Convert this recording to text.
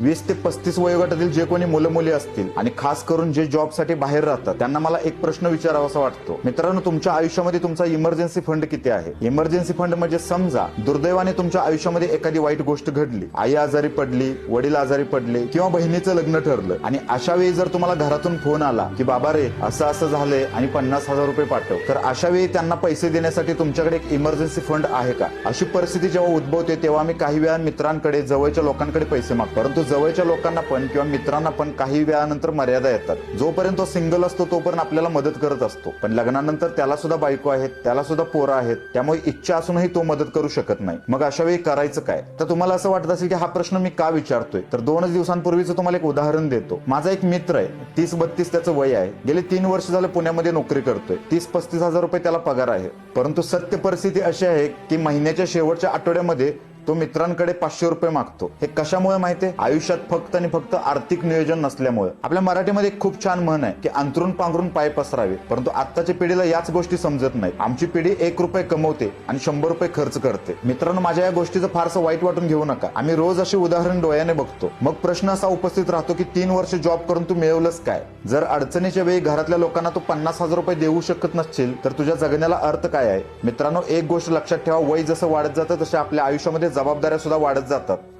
वीस ते पस्तीस वयोगटातील जे कोणी मुलं मुली असतील आणि खास करून जे जॉबसाठी बाहेर राहतात त्यांना मला एक प्रश्न विचारावासा वाटतो. मित्रांनो तुमच्या आयुष्यामध्ये तुमचा इमर्जन्सी फंड किती आहे? इमर्जन्सी फंड म्हणजे समजा दुर्दैवाने तुमच्या आयुष्यामध्ये एखादी वाईट गोष्ट घडली. आई आजारी पडली वडील आजारी पडले किंवा बहिणीचं लग्न ठरलं आणि अशा वेळी जर तुम्हाला घरातून फोन आला की बाबा रे असं असं झालंय आणि पन्नास हजार रुपये पाठव. तर अशा वेळी त्यांना पैसे देण्यासाठी तुमच्याकडे एक इमर्जन्सी फंड आहे का? अशी परिस्थिती जेव्हा उद्भवते तेव्हा मी काही वेळा मित्रांकडे जवळच्या लोकांकडे पैसे मागतो. परंतु जवळच्या लोकांना पण किंवा मित्रांना पण काही वेळानंतर मर्यादा येतात. जोपर्यंत तो सिंगल असतो तोपर्यंत आपल्याला मदत करत असतो. पण लग्नानंतर त्याला सुद्धा बायको आहेत त्याला सुद्धा पोरं आहेत त्यामुळे इच्छा असूनही तो मदत करू शकत नाही. मग अशा वेळी करायचं काय? तर तुम्हाला असं वाटत असेल की हा प्रश्न मी का विचारतोय? तर दोनच दिवसांपूर्वीच तुम्हाला एक उदाहरण देतो. माझा एक मित्र आहे तीस बत्तीस त्याचं वय आहे. गेले तीन वर्ष झालं पुण्यामध्ये नोकरी करतोय. तीस पस्तीस हजार रुपये त्याला पगार आहे. परंतु सत्य परिस्थिती अशी आहे की महिन्याच्या शेवटच्या आठवड्यामध्ये तो मित्रांकडे पाचशे रुपये मागतो. हे कशामुळे माहितीये आयुष्यात फक्त आणि फक्त आर्थिक नियोजन नसल्यामुळे. आपल्या मराठीमध्ये खूप छान म्हण आहे की अंतरून पांघरून पाय पसरावे. परंतु आत्ताच्या पिढीला याच गोष्टी समजत नाही आमची पिढी एक रुपये कमवते आणि शंभर रुपये खर्च करते. मित्रांनो माझ्या या गोष्टीचं फारसं वाईट वाटून घेऊ नका. आम्ही रोज अशी उदाहरण डोळ्याने बघतो. मग प्रश्न असा उपस्थित राहतो की तीन वर्ष जॉब करून तू मिळवलंस काय? जर अडचणीच्या वेळी घरातल्या लोकांना तू पन्नास हजार रुपये देऊ शकत नसशील तर तुझ्या जगण्याला अर्थ काय आहे? मित्रांनो एक गोष्ट लक्षात ठेवा. वय जसं वाढत जातं तसे आपल्या आयुष्यामध्ये जबाबदाऱ्या सुद्धा वाढत जातात.